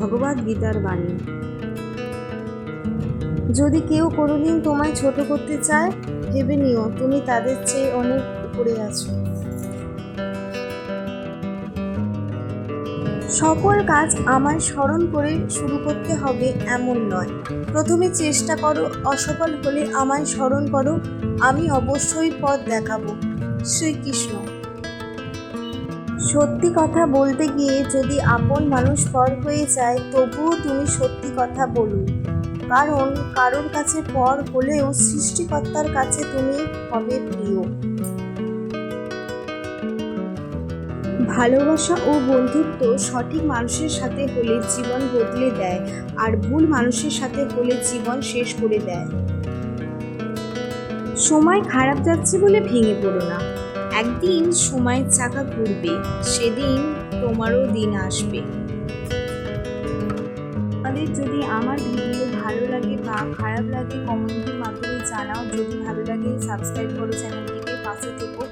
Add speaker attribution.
Speaker 1: ভগবদ গীতার বাণী। যদি কেউ কোনোদিন তোমায় ছোট করতে চায়, ভেবে নিও, তুমি তাদের চেয়ে অনেক উপরে আছো। সকল কাজ আমায় স্মরণ করে শুরু করতে হবে এমন নয়। প্রথমে চেষ্টা করো, অসফল হলে আমায় স্মরণ করো, আমি অবশ্যই পথ দেখাবো। শ্রীকৃষ্ণ। সত্যি কথা বলতে গিয়ে যদি আপন মানুষ পর হয়ে যায়, তবুও তুমি সত্যি কথা বলুন। কারণ কারোর কাছে পর হলেও সৃষ্টিকর্তার কাছে তুমি হবে প্রিয়। ভালোবাসা ও বন্ধুত্ব সঠিক মানুষের সাথে হলে জীবন বদলে দেয়, আর ভুল মানুষের সাথে হলে জীবন শেষ করে দেয়। সময় খারাপ যাচ্ছে বলে ভেঙে পড়ো না। একদিন সময়ের চাকা ঘুরবে, সেদিন তোমারও দিন আসবে। আমাদের যদি আমার ভিডিও ভালো লাগে বা খারাপ লাগে কমেন্টের মাধ্যমে জানাও। যদি ভালো লাগে সাবস্ক্রাইব করো চ্যানেলটিকে, পাশে থেকো।